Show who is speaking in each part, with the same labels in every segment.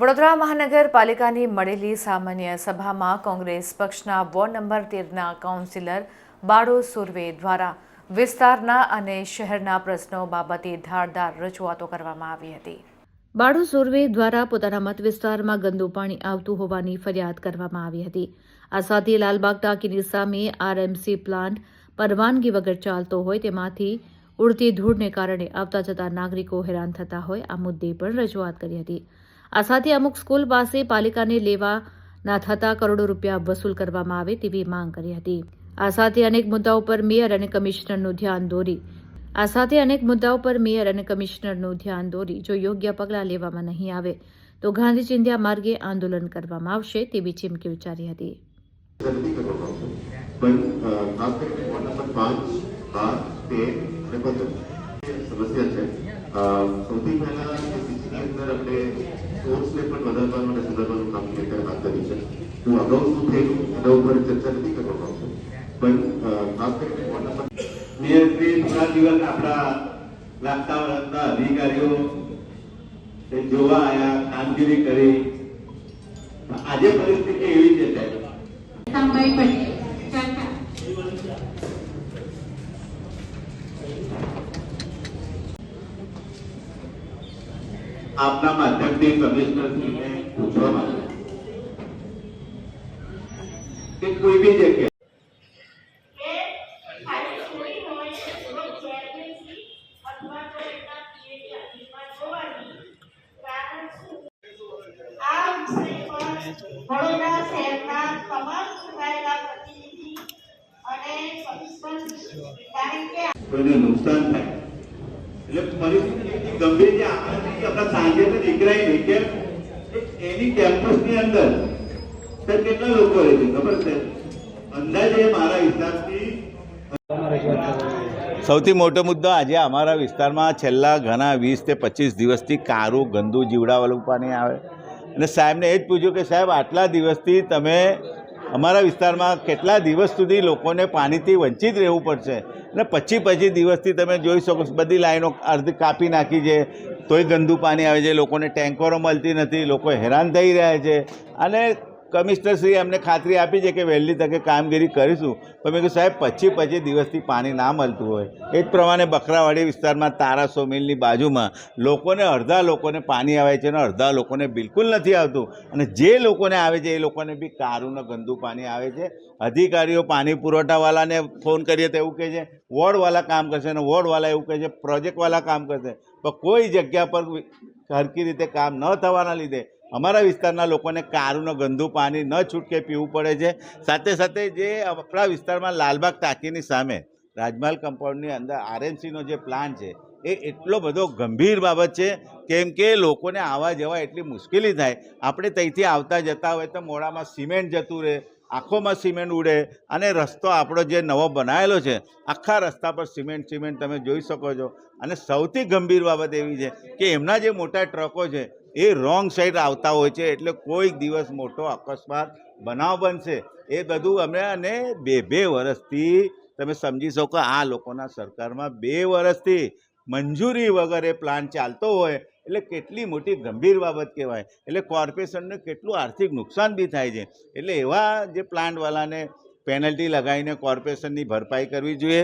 Speaker 1: વડોદરા મહાનગરપાલિકાની મળેલી સામાન્ય સભામાં કોંગ્રેસ પક્ષના વોર્ડ નંબર તેરના કાઉન્સિલર બાળો સુરવે દ્વારા વિસ્તારના અને શહેરના પ્રશ્નો બાબતે ધારદાર રજૂઆતો કરવામાં આવી હતી. બાળુ સુરવે દ્વારા પોતાના મત વિસ્તારમાં ગંદુ પાણી આવતું હોવાની ફરિયાદ કરવામાં આવી હતી. આ સાથે લાલબાગ ટાંકીની સામે આરએમસી પ્લાન્ટ પરવાનગી વગર ચાલતો હોય તેમાંથી ઉડતી ધૂળને કારણે આવતા જતા નાગરિકો હેરાન થતા હોય આ મુદ્દે પણ રજૂઆત કરી હતી. આ સાથે અમુક સ્કૂલ પાસે પાલિકાને લેવા ના થતા કરોડો રૂપિયા વસૂલ કરવામાં આવે તેવી માંગ કરી હતી. આ સાથે અનેક મુદ્દાઓ પર મેયર અને કમિશનરનું ધ્યાન દોરી. આ સાથે અનેક મુદ્દાઓ પર મેયર અને કમિશનરનું ધ્યાન દોરી. જો યોગ્ય પગલાં લેવામાં નહીં આવે, તો ગાંધી ચિંધ્યા માર્ગે આંદોલન કરવામાં આવશે તેવી ચીમકી ઉચ્ચારી હતી.
Speaker 2: સમસ્યા છે. સૌથી પહેલા સીસીની અંદર આપણે સોર્સને પણ વધારવા માટે સુધારવાનું કામ અત્યારે વાત કરી છે. હું અગાઉ શું થયેલું એના ઉપર ચર્ચા નથી કરવામાં આવશે પણ ખાસ કરીને વોર્ડ નંબર
Speaker 3: થોડા દિવસ આપણા લાગતા વળગતા અધિકારીઓ જોવા આવ્યા કામગીરી કરી. આજે પરિસ્થિતિ એવી છે સાહેબ. આપના માધ્યમથી કમિશનરશ્રીને પૂછવા માંગે કે કોઈ બી જગ્યાએ નુકસાન થાય, એટલે પરિસ્થિતિ ગંભીર છે આપણાથી આપણા નીકળાય નહીં કેમ એની કેમ્પસની અંદર કેટલા લોકો રહે છે, ખબર છે? અંદાજે મારા હિસાબથી
Speaker 4: સૌથી મોટો મુદ્દો આજે અમારા વિસ્તારમાં છેલ્લા ઘણા વીસ તે પચીસ દિવસથી કારું, ગંદુ જીવડાવાળું પાણી આવે. અને સાહેબને એ જ પૂછ્યું કે સાહેબ, આટલા દિવસથી તમે અમારા વિસ્તારમાં કેટલા દિવસ સુધી લોકોને પાણીથી વંચિત રહેવું પડશે? અને પછી પછી દિવસથી તમે જોઈ શકો બધી લાઈનો અર્ધ કાપી નાખી છે તોય ગંદુ પાણી આવે છે, લોકોને ટેન્કરો મળતી નથી, લોકો હેરાન થઈ રહ્યા છે. અને કમિશનરશ્રીએ અમને ખાતરી આપી છે કે વહેલી તકે કામગીરી કરીશું. પણ મેં કહ્યું સાહેબ પચીસ પચીસ દિવસથી પાણી ના મળતું હોય. એ જ પ્રમાણે બકરાવાડી વિસ્તારમાં તારાસો મિલની બાજુમાં લોકોને, અડધા લોકોને પાણી આવે છે અને અડધા લોકોને બિલકુલ નથી આવતું. અને જે લોકોને આવે છે એ લોકોને બી કારુંને ગંદુ પાણી આવે છે. અધિકારીઓ પાણી પુરવઠાવાળાને ફોન કરીએ તો એવું કહે છે, વોર્ડવાળા કામ કરશે અને વોર્ડવાળા એવું કહે છે, પ્રોજેક્ટવાળા કામ કરશે. પણ કોઈ જગ્યા પર સરખી રીતે કામ ન થવાના લીધે અમારા વિસ્તારના લોકોને કારુંનું ગંદુ પાણી ન છૂટકે પીવું પડે છે. સાથે સાથે જે આપણા વિસ્તારમાં લાલબાગ ટાંકીની સામે રાજમહલ કમ્પાઉન્ડની અંદર આરએમસીનો જે પ્લાન છે, એ એટલો બધો ગંભીર બાબત છે કેમ કે લોકોને આવવા જવા એટલી મુશ્કેલી થાય. આપણે ત્યાંથી આવતા જતા હોય તો મોડામાં સિમેન્ટ જતું રહે, આંખોમાં સિમેન્ટ ઉડે અને રસ્તો આપણો જે નવો બનાવેલો છે, આખા રસ્તા પર સિમેન્ટ સિમેન્ટ તમે જોઈ શકો છો. અને સૌથી ગંભીર બાબત એવી છે કે એમના જે મોટા ટ્રકો છે એ રોંગ સાઈડ આવતા હોય છે, એટલે કોઈક દિવસ મોટો અકસ્માત બનાવ બનશે. એ બધું અમે અને બે બે વર્ષથી તમે સમજી શકો આ લોકોના સરકારમાં બે વર્ષથી મંજૂરી વગર એ પ્લાન ચાલતો હોય, એટલે કેટલી મોટી ગંભીર બાબત કહેવાય. એટલે કોર્પોરેશનને કેટલું આર્થિક નુકસાન બી થાય છે. એટલે એવા જે પ્લાન્ટવાળાને પેનલ્ટી લગાવીને કોર્પોરેશનની ભરપાઈ કરવી જોઈએ.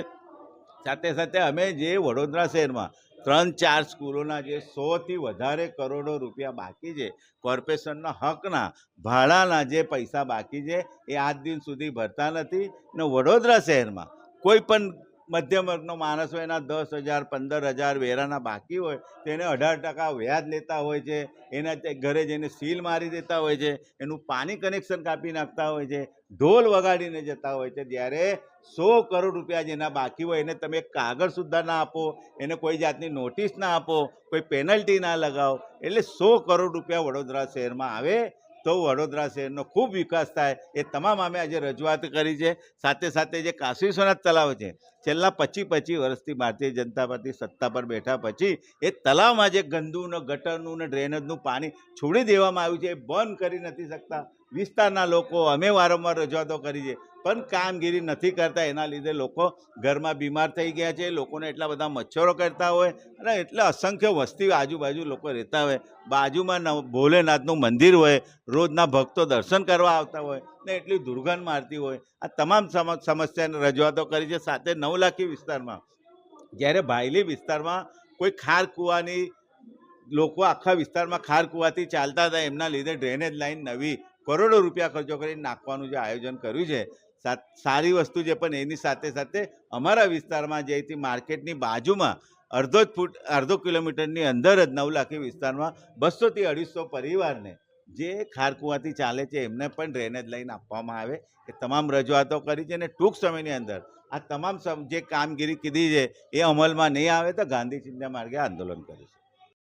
Speaker 4: સાથે સાથે અમે જે વડોદરા શહેરમાં ત્રણ ચાર સ્કૂલોના જે સોથી વધારે કરોડો રૂપિયા બાકી છે, કોર્પોરેશનના હકના ભાડાના જે પૈસા બાકી છે, એ આજ દિન સુધી ભરતા નથી ને વડોદરા શહેરમાં કોઈ પણ મધ્યમ વર્ગનો માણસ હોય, એના દસ હજાર, પંદર હજાર વેરાના બાકી હોય તેને અઢાર ટકા વ્યાજ લેતા હોય છે, એના ઘરે જઈને સીલ મારી દેતા હોય છે, એનું પાણી કનેક્શન કાપી નાખતા હોય છે, ઢોલ વગાડીને જતા હોય છે જ્યારે સો કરોડ રૂપિયા જેના બાકી હોય, એને તમે કાગળ સુદ્ધા ના આપો, એને કોઈ જાતની નોટિસ ના આપો, કોઈ પેનલ્ટી ના લગાવો, એટલે સો કરોડ રૂપિયા વડોદરા શહેરમાં આવે તો વડોદરા શહેરનો ખૂબ વિકાસ થાય એ તમામ અમે આજે રજૂઆત કરી છે. સાથે સાથે જે કાશી વિશ્વનાથ તલાવ છે, છેલ્લા પચીસ પચીસ વર્ષથી ભારતીય જનતા પાર્ટી સત્તા પર બેઠા પછી એ તલાવમાં જે ગંદુનું, ગટરનું ને ડ્રેનેજનું પાણી છોડી દેવામાં આવ્યું છે એ બંધ કરી નથી શકતા. વિસ્તારના લોકો અમે વારંવાર રજૂઆતો કરી છે. પણ કામગીરી નથી કરતા. એના લીધે લોકો ઘરમાં બીમાર થઈ ગયા છે. લોકોને એટલા બધા મચ્છરો કરતા હોય અને એટલે અસંખ્ય વસ્તી આજુબાજુ લોકો રહેતા હોય. બાજુમાં ભોલેનાથનું મંદિર હોય, રોજના ભક્તો દર્શન કરવા આવતા હોય ને એટલી દુર્ગંધ મારતી હોય. આ તમામ સમ- સમસ્યાને રજૂઆતો કરી છે સાથે નવલાખી વિસ્તારમાં. જ્યારે ભાયલી વિસ્તારમાં કોઈ ખાર કૂવાની, લોકો આખા વિસ્તારમાં ખાર કૂવાથી ચાલતા હતા. એમના લીધે ડ્રેનેજ લાઈન નવી કરોડો રૂપિયા ખર્ચો કરીને નાખવાનું જે આયોજન કર્યું છે. સારી વસ્તુ છે, પણ એની સાથે સાથે અમારા વિસ્તારમાં જેથી માર્કેટની બાજુમાં અડધો જ ફૂટ, અડધો કિલોમીટરની અંદર જ નવલાખી વિસ્તારમાં બસોથી અઢીસો પરિવારને જે ખારકુવાથી ચાલે છે, એમને પણ ડ્રેનેજ લઈને આપવામાં આવે. એ તમામ રજૂઆતો કરી છે અને ટૂંક સમયની અંદર આ તમામ જે કામગીરી કીધી છે, એ અમલમાં નહીં આવે તો ગાંધી ચિંતા માર્ગે આંદોલન કરીશું.